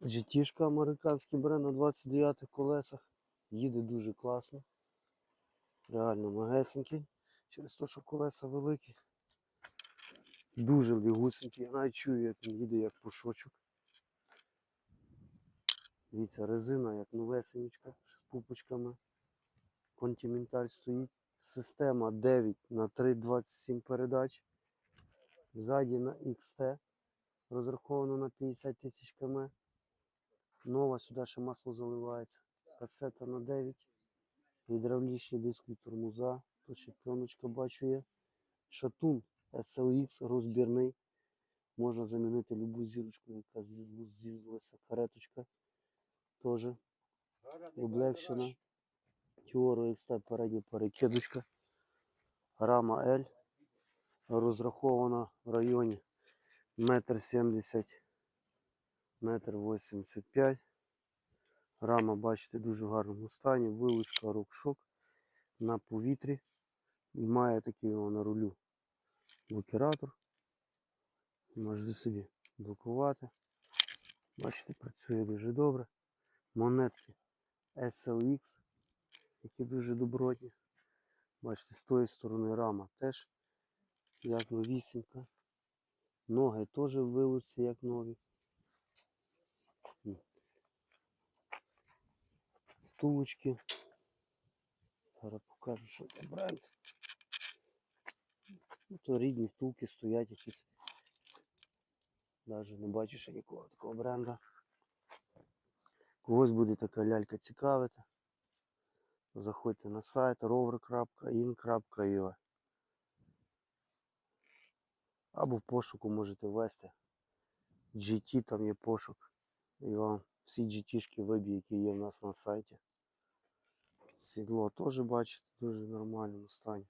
GT-шка американський бренд на 29 колесах. Їде дуже класно. Реально магесенький. Через те, що колеса великі. Дуже лігусенький. Я навіть чую, як він їде, як пушочок. Дивіться, резина як новесенечка з пупочками. Континенталь стоїть. Система 9 на 3,27 передач. Ззаді на XT. Розраховано на 50 тисяч км. Нова сюди ще масло заливається. Касета на 9. Гідравлічні диски тормоза. Тут ще пленочка бачу є. Шатун SLX розбірний. Можна замінити любу зірочку, яка з'їздилася. Кареточка теж облегшена. Тіоро XT передня перекидочка. Рама L. Розрахована в районі метр сімдесят, метр вісімдесят п'ять. Рама, бачите, в дуже гарному стані. Вилучка рукшок на повітрі. І має такий о, на рулю блокіратор. Можете собі блокувати. Бачите, працює дуже добре. Монетки SLX, які дуже добротні. Бачите, з тої сторони рама теж як новісінька. Ноги теж в вилуці, як нові. Втулочки. Зараз покажу, що це бренд. Ну, то рідні втулки стоять якісь. Навіть не бачу ще нікого такого бренда. Когось буде така лялька цікавити. Заходьте на сайт rover.in.ua або в пошуку можете ввести. GT там є пошук. І вам всі GT-шки які є в нас на сайті. Сідло теж бачите, в дуже нормальному стані.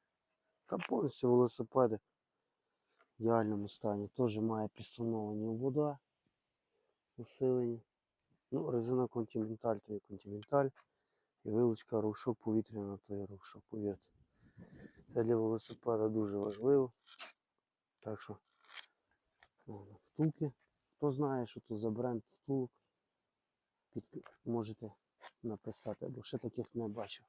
Та повністю велосипеди в ідеальному стані. Теж має підстановані вода, усилені. Ну, резина континенталь, то є континенталь. І вилучка рушок повітряна, то є рушок, повірте. Це для велосипеда дуже важливо. Так що втулки. Хто знає, що то за бренд втулок, можете написати, бо ще таких не бачив.